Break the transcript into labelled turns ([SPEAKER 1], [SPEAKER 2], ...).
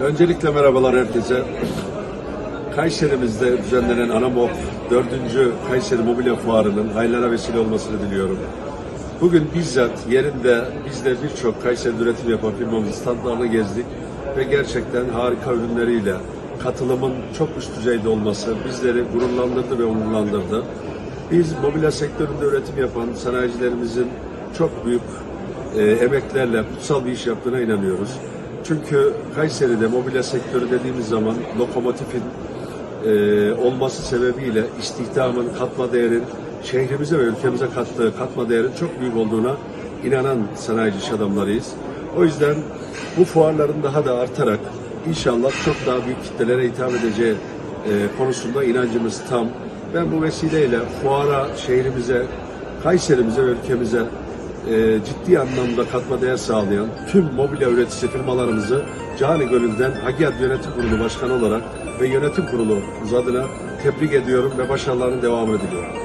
[SPEAKER 1] Öncelikle merhabalar herkese. Kayseri'mizde düzenlenen Anamok 4. Kayseri Mobilya Fuarı'nın hayırlara vesile olmasını diliyorum. Bugün bizzat yerinde biz de birçok Kayseri'de üretim yapan firmamızın standlarını gezdik ve gerçekten harika ürünleriyle katılımın çok üst düzeyde olması bizleri gururlandırdı ve onurlandırdı. Biz mobilya sektöründe üretim yapan sanayicilerimizin çok büyük e, emeklerle kutsal bir iş yaptığına inanıyoruz. Çünkü Kayseri'de mobilya sektörü dediğimiz zaman lokomotifin e, olması sebebiyle istihdamın, katma değerin şehrimize ve ülkemize kattığı katma değerin çok büyük olduğuna inanan sanayici iş adamlarıyız. O yüzden bu fuarların daha da artarak inşallah çok daha büyük kitlelere hitap edeceği e, konusunda inancımız tam. Ben bu vesileyle fuara şehrimize, Kayserimize ve ülkemize e, ciddi anlamda katma değer sağlayan tüm mobilya üreticisi firmalarımızı cani gönülden Hagiyat Yönetim Kurulu Başkanı olarak ve Yönetim Kurulu adına tebrik ediyorum ve başarılarının devamını diliyorum.